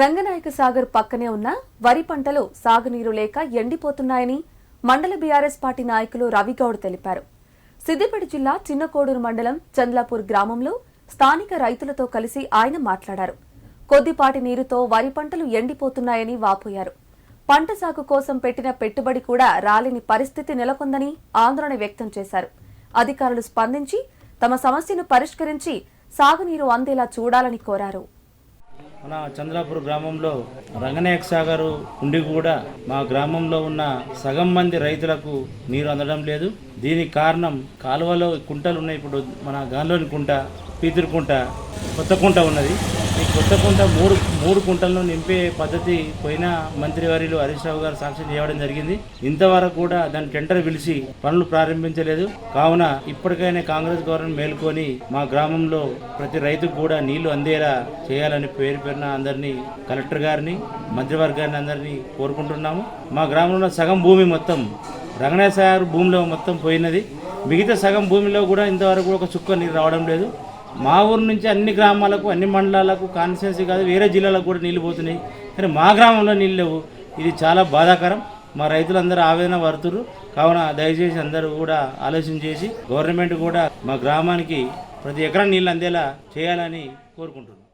రంగనాయక సాగర్ పక్కనే ఉన్న వరి పంటలు సాగునీరు లేక ఎండిపోతున్నాయని మండల బీఆర్ఎస్ పార్టీ నాయకులు రవిగౌడ్ తెలిపారు. సిద్దిపేట జిల్లా చిన్నకోడూరు మండలం చంద్లాపూర్ గ్రామంలో స్థానిక రైతులతో కలిసి ఆయన మాట్లాడారు. కొద్దిపాటి నీరుతో వరి పంటలు ఎండిపోతున్నాయని వాపోయారు. పంట సాగు కోసం పెట్టిన పెట్టుబడి కూడా రాలేని పరిస్థితి నెలకొందని ఆందోళన వ్యక్తం చేశారు. అధికారులు స్పందించి తమ సమస్యను పరిష్కరించి సాగునీరు అందేలా చూడాలని కోరారు. మన చంద్రాపూర్ గ్రామంలో రంగనాయక సాగర్ ఉండి కూడా మా గ్రామంలో ఉన్న సగం మంది రైతులకు నీరు అందడం లేదు. దీనికి కారణం కాలువలో కుంటలు ఉన్నాయి. ఇప్పుడు మన గాలిలోని కుంట పీతురు కుంట కొత్త కుంట ఉన్నది. ఈ కొత్త కుంట మూడు మూడు కుంటలను నింపే పద్ధతి పోయిన మంత్రివర్యులు హరీష్ రావు గారు సాక్షి చేయడం జరిగింది. ఇంతవరకు కూడా దాని టెండర్ పిలిచి పనులు ప్రారంభించలేదు. కావున ఇప్పటికైనా కాంగ్రెస్ గవర్నమెంట్ మేల్కొని మా గ్రామంలో ప్రతి రైతుకు కూడా నీళ్ళు అందేలా చేయాలని పేరు పేరున అందరినీ కలెక్టర్ గారిని మంత్రివర్గాన్ని అందరినీ కోరుకుంటున్నాము. మా గ్రామంలో సగం భూమి మొత్తం రంగనాథ భూమిలో మొత్తం పోయినది. మిగతా సగం భూమిలో కూడా ఇంతవరకు కూడా ఒక చుక్క నీరు రావడం లేదు. మా ఊరు నుంచి అన్ని గ్రామాలకు అన్ని మండలాలకు కాన్స్టిట్యున్సీ కాదు వేరే జిల్లాలకు కూడా నీళ్ళు పోతున్నాయి. కానీ మా గ్రామంలో నీళ్ళు లేవు. ఇది చాలా బాధాకరం. మా రైతులందరూ ఆవేదన పడుతురు కావున దయచేసి అందరూ కూడా ఆలోచన చేసి గవర్నమెంట్ కూడా మా గ్రామానికి ప్రతి ఎకరా నీళ్ళు అందేలా చేయాలని కోరుకుంటున్నాం.